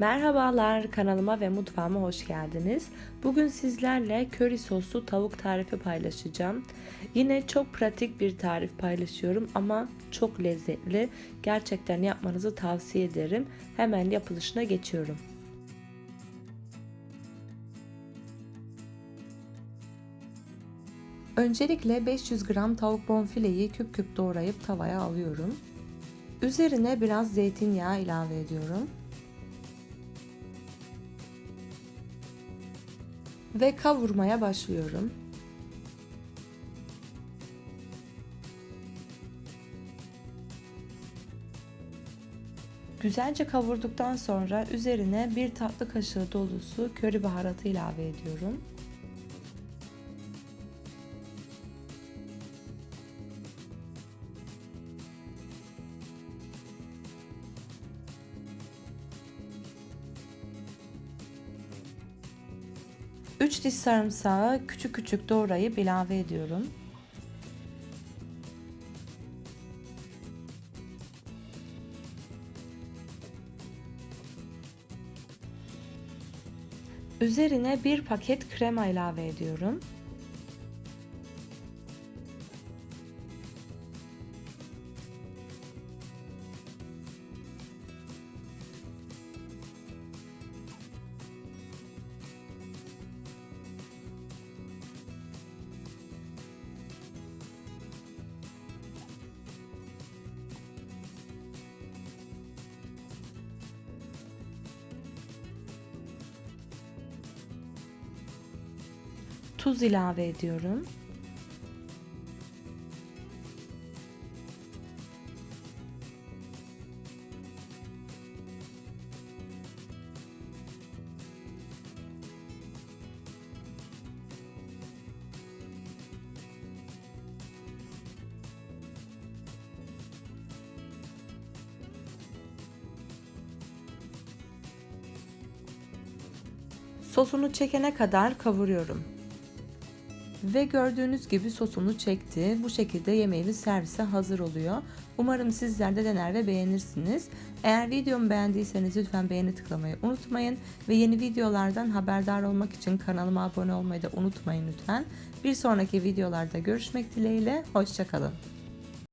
Merhabalar kanalıma ve mutfağıma hoş geldiniz. Bugün sizlerle köri soslu tavuk tarifi paylaşacağım. Yine çok pratik bir tarif paylaşıyorum ama çok lezzetli. Gerçekten yapmanızı tavsiye ederim. Hemen yapılışına geçiyorum. Öncelikle 500 gram tavuk bonfileyi küp küp doğrayıp tavaya alıyorum. Üzerine biraz zeytinyağı ilave ediyorum. Ve kavurmaya başlıyorum. Güzelce kavurduktan sonra üzerine bir tatlı kaşığı dolusu köri baharatı ilave ediyorum. Üç diş sarımsağı küçük küçük doğrayıp ilave ediyorum. Üzerine bir paket krema ilave ediyorum. Tuz ilave ediyorum. Sosunu çekene kadar kavuruyorum. Ve gördüğünüz gibi sosunu çekti. Bu şekilde yemeğimiz servise hazır oluyor. Umarım sizler de dener ve beğenirsiniz. Eğer videomu beğendiyseniz lütfen beğeni tıklamayı unutmayın. Ve yeni videolardan haberdar olmak için kanalıma abone olmayı da unutmayın lütfen. Bir sonraki videolarda görüşmek dileğiyle. Hoşçakalın.